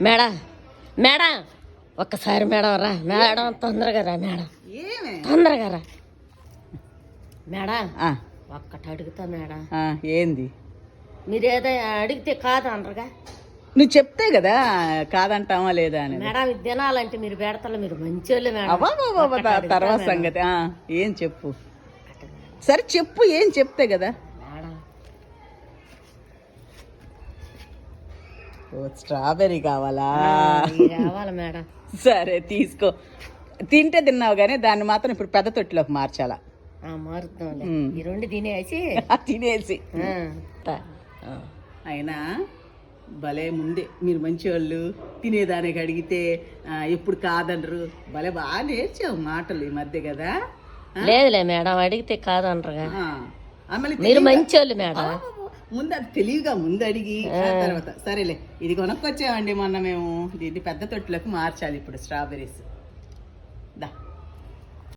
Madam madam ఒక్కసారి madam రా. Madam తొందరగా రా మేడం. తొందరగా రా. మేడం ఒక్కటి అడుగుతా మేడం. ఏంది? మీరు ఏదో అడిగితే కాదు అనరుగా. నువ్వు చెప్తే కదా కాదంటావా లేదా అని మేడం ఇది తినాలంటే మీరు పెడతలే మీరు మేడం. ఒక్కటి అడుగుతా తర్వాత. సంగతి. ఏం చెప్పు. సరే చెప్పు ఏం చెప్తే కదా మేడం ఓ స్ట్రాబెర్రీ కావాలా మేడం? సరే తీసుకో. తింటే తిన్నావు కానీ దాన్ని మాత్రం ఇప్పుడు పెద్ద తొట్టిలోకి మార్చాలా. ఈ రెండు తినేసి తినేసి. అయినా భలే ముందే మీరు మంచివాళ్ళు తినేదానికి అడిగితే ఎప్పుడు కాదనరు. భలే బాగా నేర్చావు మాటలు ఈ మధ్య కదా. లేదులే మేడం అడిగితే కాదు అనరుగా ఆ, ఆమెలు మీరు మంచోళ్ళు మేడం. ముందు అది తెలివిగా ముందు అడిగి ఆ తర్వాత సరేలే ఇది కొనుక్కొచ్చామండి మొన్న మేము. దీన్ని పెద్ద తొట్టులోకి మార్చాలి ఇప్పుడు స్ట్రాబెర్రీస్. దా.